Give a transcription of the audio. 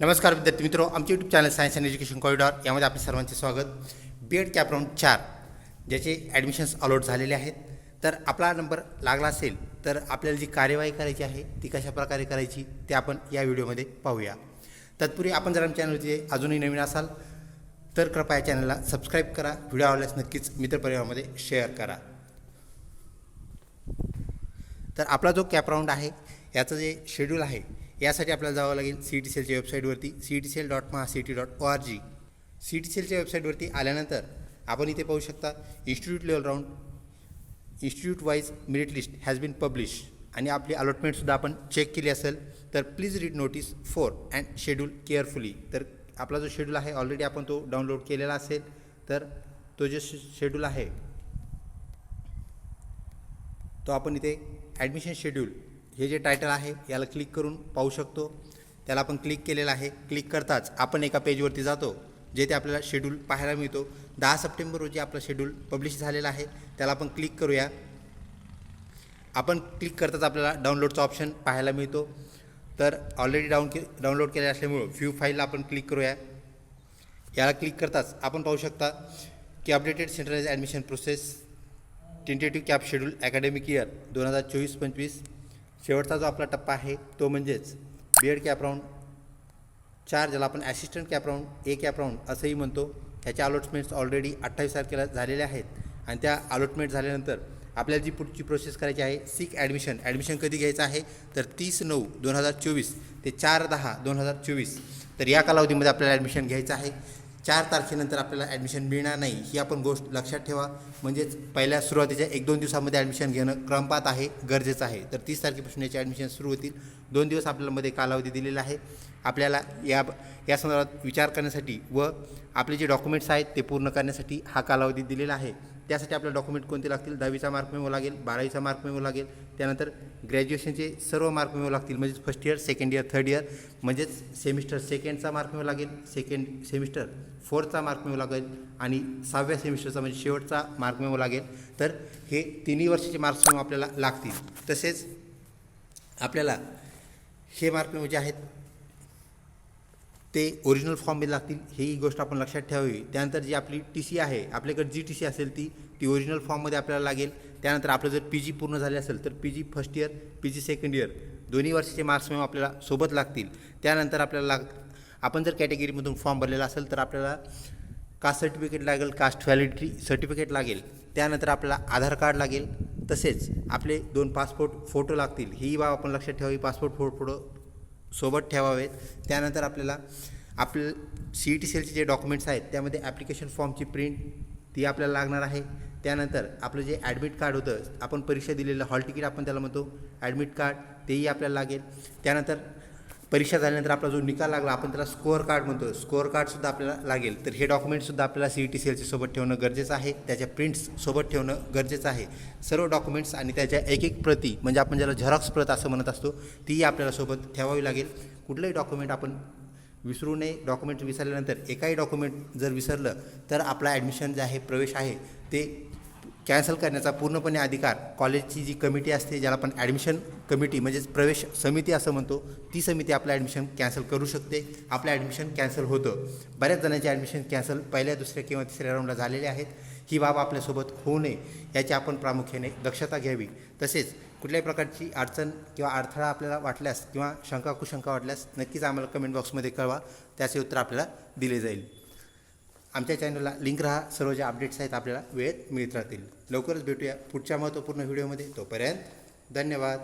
नमस्कार विद्यार्थी मित्रो आमचे YouTube channel science and education corridor यामध्ये आपले सर्वांचे स्वागत. बी एड कॅप राऊंड चार ज्याचे ॲडमिशन्स अलॉट झालेले आहेत. तर आपला नंबर लागला असेल तर आपल्याला जी कार्यवाही करायची आहे ती कशा प्रकारे करायची ते आपण या व्हिडिओमध्ये पाहूया. तत्पूर्वी आपण जर आमच्या चॅनलचे अजूनही नवीन असाल तर कृपया चॅनलला सबस्क्राईब करा. व्हिडिओ आवडल्यास नक्कीच मित्रपरिवारामध्ये शेअर करा. तर आपला जो कॅप राऊंड आहे याचं जे शेड्यूल आहे यासाठी आपल्याला जावं लागेल सी टी सेलच्या वेबसाईटवरती C T cell dot Maha C T dot O R G C T सेलच्या वेबसाईटवरती आल्यानंतर आपण इथे पाहू शकता institute level round institute wise merit list has been publish आणि आपली अलॉटमेंटसुद्धा आपण चेक केली असेल तर please read notice for and schedule carefully तर आपला जो शेड्यूल आहे ऑलरेडी आपण तो डाउनलोड केलेला असेल तर तो जो शेड्यूल आहे तो आपण इथे ॲडमिशन शेड्यूल हे जे टायटल आहे याला क्लिक करून पाहू शकतो. त्याला आपण क्लिक केलेलं आहे. क्लिक करताच आपण एका पेजवरती जातो जेथे आपल्याला शेड्यूल पाहायला मिळतो. दहा सप्टेंबर रोजी आपला शेड्यूल पब्लिश झालेला आहे. त्याला आपण क्लिक करूया. आपण क्लिक करताच आपल्याला डाउनलोडचा ऑप्शन पाहायला मिळतो. तर ऑलरेडी डाऊन के डाउनलोड केले असल्यामुळं व्ह्यू फाईलला आपण क्लिक करूया. याला क्लिक करताच आपण पाहू शकता की updated centralize admission process tentative CAP schedule academic year दोन हजार चोवीस पंचवीस शेवटचा जो आपला टप्पा आहे तो म्हणजेच बी एड कॅप चार ज्याला आपण ॲसिस्टंट कॅपराऊंड ए कॅपराऊंड असंही म्हणतो ह्याच्या अलॉटमेंट्स ऑलरेडी अठ्ठावीस तारखेला झालेल्या आहेत. आणि त्या अलॉटमेंट झाल्यानंतर आपल्याला जी पुढची प्रोसेस करायची आहे सिक ॲडमिशन ॲडमिशन कधी घ्यायचं आहे? तर तीस नऊ दोन हजार चोवीस ते चार दहा दोन हजार चोवीस. तर या कालावधीमध्ये आपल्याला ॲडमिशन घ्यायचं आहे. चार तारखेनंतर आपल्याला ॲडमिशन मिळणार नाही ही आपण गोष्ट लक्षात ठेवा. म्हणजेच पहिल्या सुरुवातीच्या एक दोन दिवसामध्ये ॲडमिशन घेणं क्रमपात आहे गरजेचं आहे. तर तीस तारखेपासून याचे ॲडमिशन सुरू होतील. दोन दिवस आपल्याला मध्ये कालावधी दिलेला आहे. आपल्याला या या संदर्भात विचार करण्यासाठी व आपले जे डॉक्युमेंट्स आहेत ते पूर्ण करण्यासाठी हा कालावधी दिलेला आहे. त्यासाठी आपल्याला डॉक्युमेंट कोणते लागतील? दहावीचा मार्क मिळू लागेल बारावीचा मार्क मिळू लागेल. त्यानंतर ग्रॅज्युएशनचे सर्व मार्क मिळू लागतील. म्हणजेच first year second year third year म्हणजेच सेमिस्टर सेकंडचा मार्क मिळू लागेल सेकंड सेमिस्टर फोर्थचा मार्क मिळू लागेल आणि सहाव्या सेमिस्टरचा म्हणजे शेवटचा मार्क मिळवू लागेल. तर हे तिन्ही वर्षाचे मार्क्स मेमो आपल्याला लागतील. तसेच आपल्याला हे मार्क मिळू जे आहेत ते ओरिजिनल फॉर्ममध्ये लागतील ही गोष्ट आपण लक्षात ठेवावी. त्यानंतर जी आपली टी सी आहे आपल्याकडे जी टी सी असेल ती ती ओरिजिनल फॉर्ममध्ये आपल्याला लागेल. त्यानंतर आपलं जर पी जी पूर्ण झाले असेल तर P G first year P G second year दोन्ही वर्षाचे मार्क्स मेमो आपल्याला सोबत लागतील. त्यानंतर आपल्याला लाग आपण जर कॅटेगरीमधून फॉर्म भरलेला असेल तर आपल्याला कास्ट सर्टिफिकेट लागेल कास्ट व्हॅलिडिटी सर्टिफिकेट लागेल. त्यानंतर आपल्याला आधार कार्ड लागेल. तसेच आपले दोन पासपोर्ट फोटो लागतील. ही बाब आपण लक्षात ठेवावी. पासपोर्ट फोटो सोबत ठेवावेत. त्यानंतर आपल्याला आपलं सी ई टी सेलचे जे डॉक्युमेंट्स आहेत त्यामध्ये ॲप्लिकेशन फॉर्मची प्रिंट ती आपल्याला लागणार आहे. त्यानंतर आपलं जे ॲडमिट कार्ड होतं आपण परीक्षा दिलेलं हॉल तिकीट आपण त्याला म्हणतो ॲडमिट कार्ड तेही आपल्याला लागेल. त्यानंतर परीक्षा झाल्यानंतर आपला जो निकाल लागला आपण त्याला स्कोअर कार्ड म्हणतो स्कोअर कार्डसुद्धा आपल्याला लागेल. तर हे डॉक्युमेंटसुद्धा आपल्याला सी ई टी सीएलच्या सोबत ठेवणं गरजेचं आहे. त्याच्या प्रिंट्स सोबत ठेवणं गरजेचं आहे. सर्व डॉक्युमेंट्स आणि त्याच्या एक एक प्रती म्हणजे आपण ज्याला झेरॉक्स प्रत असं म्हणत असतो तीही आपल्याला सोबत ठेवावी लागेल. कुठलंही डॉक्युमेंट आपण विसरू नये. डॉक्युमेंट विसरल्यानंतर एकाही डॉक्युमेंट जर विसरलं तर आपला ॲडमिशन जे आहे प्रवेश आहे ते कॅन्सल करण्याचा पूर्णपणे अधिकार कॉलेजची जी कमिटी असते ज्याला आपण ॲडमिशन कमिटी म्हणजेच प्रवेश समिती असं म्हणतो ती समिती आपलं ॲडमिशन कॅन्सल करू शकते. आपलं ॲडमिशन कॅन्सल होतं. बऱ्याच जणांचे ॲडमिशन कॅन्सल पहिल्या दुसऱ्या किंवा तिसऱ्या राऊंडला झालेले आहेत. ही बाब आपल्यासोबत होऊ नये याची आपण प्रामुख्याने दक्षता घ्यावी. तसेच कुठल्याही प्रकारची अडचण किंवा अडथळा आपल्याला वाटल्यास किंवा शंका कुशंका वाटल्यास नक्कीच आम्हाला कमेंट बॉक्समध्ये कळवा. त्याचे उत्तर आपल्याला दिले जाईल. आमच्या चॅनलला लिंक राहा. सर्व जे अपडेट्स आहेत आपल्याला वेळेत मिळत राहतील. लवकरच भेटूया पुढच्या महत्त्वपूर्ण व्हिडिओमध्ये तोपर्यंत धन्यवाद.